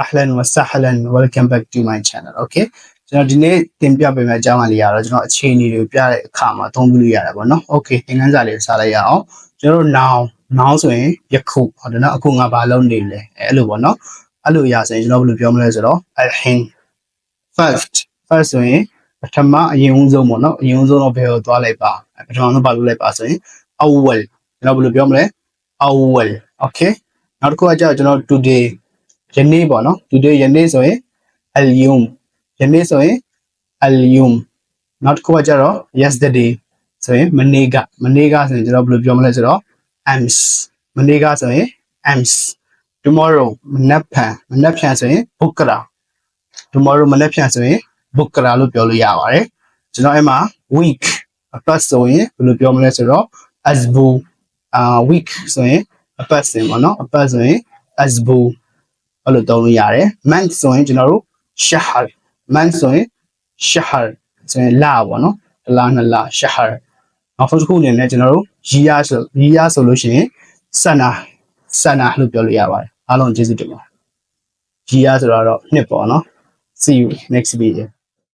ahlan wa sahlan welcome back to my channel okay ကျွန်တော်ဒီနေ့တင်ပြပေးမယ့်အကြောင်းအရာလေးကတော့ကျွန်တော်အခြေအနေတွေကိုပြတဲ့အခါမှာသုံးပြလို့ရတာပေါ့နော် okay သင်ခန်းစာလေးကိုစလိုက်ရအောင်ကျွန်တော်တို့ noun noun ဆိုရင်ယခုဟုတ်တယ်နော်အခုငါဘာလုပ်နေလဲအဲအဲ့လိုပေါ့နော်အဲ့လိုအရာဆိုရင်ကျွန်တော်ဘယ်လိုပြောမလဲဆိုတော့ alhin first first ဆိုရင်ပထမအရင်ဦးဆုံးပေါ့နော်အရင်ဦးဆုံးတော့ဘယ်ကိုသွားလိုက်ပါပထမဆုံးဘာလုပ်လိုက်ပါဆိုရင် awwal ကျွန်တော်ဘယ်လိုပြောမလဲ awwal okay နောက်တစ်ခုကကျတော့ကျွန်တော် today ယနေ့ပေါ့နော် today ယနေ့ဆိုရင် al yum ယနေ့ဆိုရင် al yum နောက်တစ်ခုကကျတော့ yesterday ဆိုရင်မနေ့ကမနေ့ကဆိုရင်ကျွန်တော်ဘယ်လိုပြောမလဲဆိုတော့ ams မနေ့ကဆိုရင် ams tomorrow မနက်ဖြန်မနက်ဖြန်ဆိုရင် bukra tomorrow မနက်ဖြန်ဆိုရင် bukra လို့ပြောလို့ရပါတယ်ကျွန်တော်အဲ့မှာ week အပတ်ဆိုရင်ဘယ်လိုပြောမလဲဆိုတော့ asbu အာ week ဆိုရင်အပတ်စဉ်ပေါ့နော်အပတ်ဆိုရင် asbu အဲ့လိုသုံးလို့ရတယ် month ဆိုရင်ကျွန်တော်တို့ shahr month ဆိုရင် shahr ဆိုရင်လပေါ့နော်တစ်လနှစ်လ shahr နောက်ဆုံးတစ်ခုအနေနဲ့ကျွန်တော်တို့ year ဆို year ဆိုလို့ရှိရင် sana sana လို့ပြောလို့ရပါတယ်အားလုံးကျေးဇူးတင်ပါတယ် year ဆိုတော့နှစ်ပေါ့နော် see you next video